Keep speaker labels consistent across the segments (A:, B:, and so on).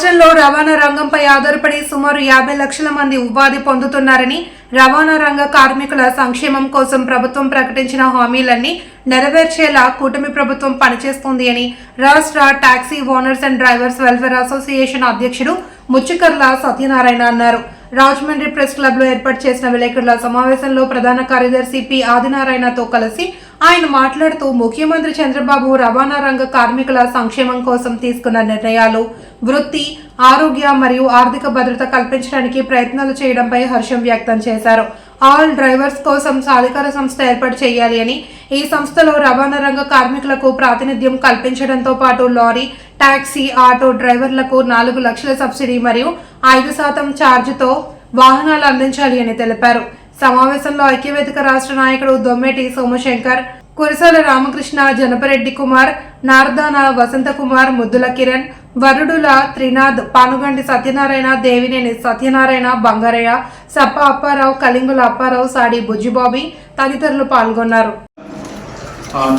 A: రాష్ట్రంలో రవాణా రంగంపై ఆధారపడి సుమారు యాభై లక్షల మంది ఉపాధి పొందుతున్నారని రవాణా రంగ కార్మికుల సంక్షేమం కోసం ప్రభుత్వం ప్రకటించిన హామీలన్నీ నెరవేర్చేలా కూటమి ప్రభుత్వం పనిచేస్తుంది అని రాష్ట్ర taxi owners and drivers welfare association అధ్యక్షుడు ముచ్చికర్ల సత్యనారాయణ అన్నారు. రాజమండ్రి ప్రెస్ క్లబ్లో ఏర్పాటు చేసిన విలేకరుల సమావేశంలో ప్రధాన కార్యదర్శి పి ఆదినారాయణతో కలిసి ఆయన మాట్లాడుతూ ముఖ్యమంత్రి చంద్రబాబు రవాణా రంగ కార్మికుల సంక్షేమం కోసం తీసుకున్న నిర్ణయాలు వృత్తి ఆరోగ్య మరియు ఆర్థిక భద్రత కల్పించడానికి ప్రయత్నాలు చేయడంపై హర్షం వ్యక్తం చేశారు. ఆల్ డ్రైవర్స్ కోసం సాధికార సంస్థ ఏర్పాటు చేయాలి అని ఈ సంస్థలో రవాణా రంగ కార్మికులకు ప్రాతినిధ్యం కల్పించడంతో పాటు లారీ టాక్సీ ఆటో డ్రైవర్లకు నాలుగు లక్షల సబ్సిడీ మరియు ఐదు శాతం ఛార్జీతో వాహనాలు అందించాలి అని తెలిపారు. సమావేశంలో ఐక్యవేదిక రాష్ట్ర నాయకుడు దొమ్మేటి సోమశంకర్ కురసాల రామకృష్ణ జనపరెడ్డి కుమార్ నార్దాన వసంతకుమార్ ముద్దుల కిరణ్ వరుడుల త్రినాథ్ పానుగండి సత్యనారాయణ దేవినేని సత్యనారాయణ బంగారయ్య సప్ప అప్పారావు కలింగుల అప్పారావు సాడి బుజ్జిబాబీ తదితరులు పాల్గొన్నారు.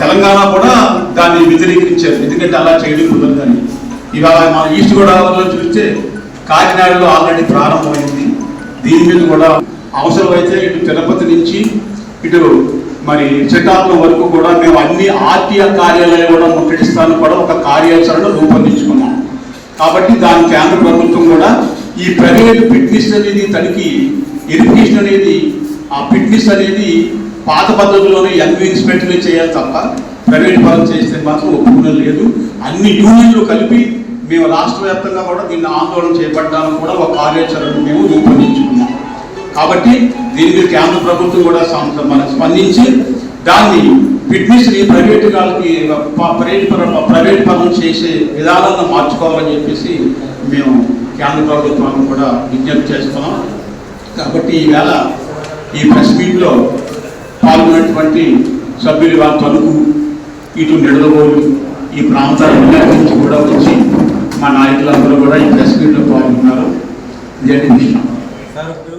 B: తెలంగాణ కూడా దాన్ని వ్యతిరేకించారు. ఎందుకంటే అలా చేయడం కుదరదని ఇవాళ మన ఈస్ట్ గోదావరిలో చూస్తే కాకినాడలో ఆల్రెడీ ప్రారంభమైంది. దీని మీద కూడా అవసరమైతే ఇటు తిరుపతి నుంచి ఇటు మరి శతాబ్దం వరకు కూడా మేము అన్ని ఆర్టీఆ కార్యాలయాలు కూడా ముట్టడిస్తాను కూడా ఒక కార్యాచరణ రూపొందించుకున్నాం. కాబట్టి దాని కేంద్ర ప్రభుత్వం కూడా ఈ ప్రైవేట్ ఫిట్నెస్ అనేది తనిఖీ ఎడ్యుకేషన్ అనేది ఆ ఫిట్నెస్ అనేది పాత పద్ధతిలోనే ఎన్వి ఇన్స్పెక్టర్లే చేయాలి తప్ప ప్రైవేట్ పరం చేస్తే మాత్రం ఒప్పుకునే లేదు. అన్ని యూనియన్లు కలిపి మేము రాష్ట్ర వ్యాప్తంగా కూడా దీన్ని ఆందోళన చేపట్టడానికి కూడా ఒక కార్యాచరణ మేము రూపొందించుకున్నాం. కాబట్టి దీని మీద కేంద్ర ప్రభుత్వం కూడా సం- మన స్పందించి దాన్ని ఫిట్నెస్ని ప్రైవేట్ వాళ్ళకి ప్రైవేట్ పరం ప్రైవేట్ పరం చేసే విధానాలను మార్చుకోవాలని చెప్పేసి మేము కేంద్ర ప్రభుత్వాన్ని కూడా విజ్ఞప్తి చేస్తున్నాం. కాబట్టి ఈవేళ ఈ ప్రెస్ మీట్లో పాల్గొన్నటువంటి సభ్యులు వారి తణుకు ఇటు నిడదవోలు ఈ ప్రాంతాల నుంచి కూడా వచ్చి మా నాయకులందరూ కూడా ఈ ప్రెస్ మీట్లో పాల్గొన్నారు. ఇదే విషయం